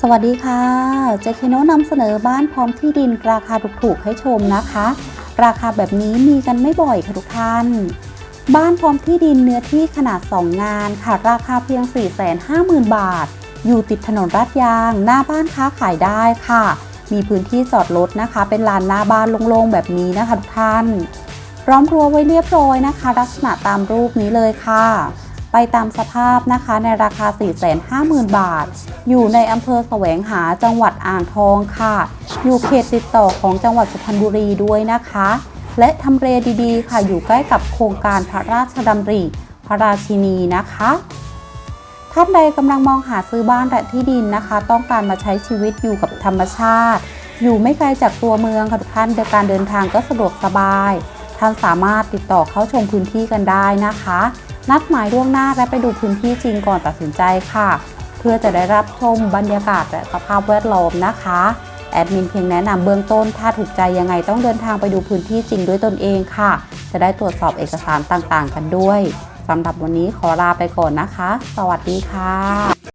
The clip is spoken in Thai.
สวัสดีค่ะ เจคิโนนำเสนอบ้านพร้อมที่ดินราคาถูกๆให้ชมนะคะ ราคาแบบนี้มีกันไม่บ่อยค่ะทุกท่าน บ้านพร้อมที่ดินเนื้อที่ขนาด 2 งานค่ะ ราคาเพียง 450,000 บาท อยู่ติดถนนลาดยาง หน้าบ้านค้าขายได้ค่ะ มีพื้นที่จอดรถนะคะ เป็นลานหน้าบ้านโล่งๆแบบนี้นะคะทุกท่านพร้อมรั้วไว้เรียบร้อยนะคะ ลักษณะตามรูปนี้เลยค่ะ ไปตามสภาพนะคะในราคา 450,000 บาท อยู่ในอำเภอแสวงหาจังหวัดอ่างทองค่ะ อยู่เขตติดต่อของจังหวัดสุพรรณบุรีด้วยนะคะ และทำเลดีๆ ค่ะอยู่ใกล้กับโครงการพระราชดำริพระราชินีนะคะท่านใดกำลังมองหาซื้อบ้านและที่ดินนะคะ ต้องการมาใช้ชีวิตอยู่กับธรรมชาติ อยู่ไม่ไกลจากตัวเมืองค่ะทุกท่านโดยการเดินทางก็สะดวกสบาย ท่านสามารถติดต่อเข้าชมพื้นที่กันได้นะคะ นัดหมายล่วงหน้าและไปดูพื้นที่จริงก่อนตัดสินใจค่ะ เพื่อจะได้รับชมบรรยากาศและสภาพแวดล้อมนะคะแอดมินเพียงแนะนำเบื้องต้น ถ้าถูกใจยังไงต้องเดินทางไปดูพื้นที่จริงด้วยตนเองค่ะ จะได้ตรวจสอบเอกสารต่างๆ กันด้วยสำหรับวันนี้ขอลาไปก่อนนะคะ สวัสดีค่ะ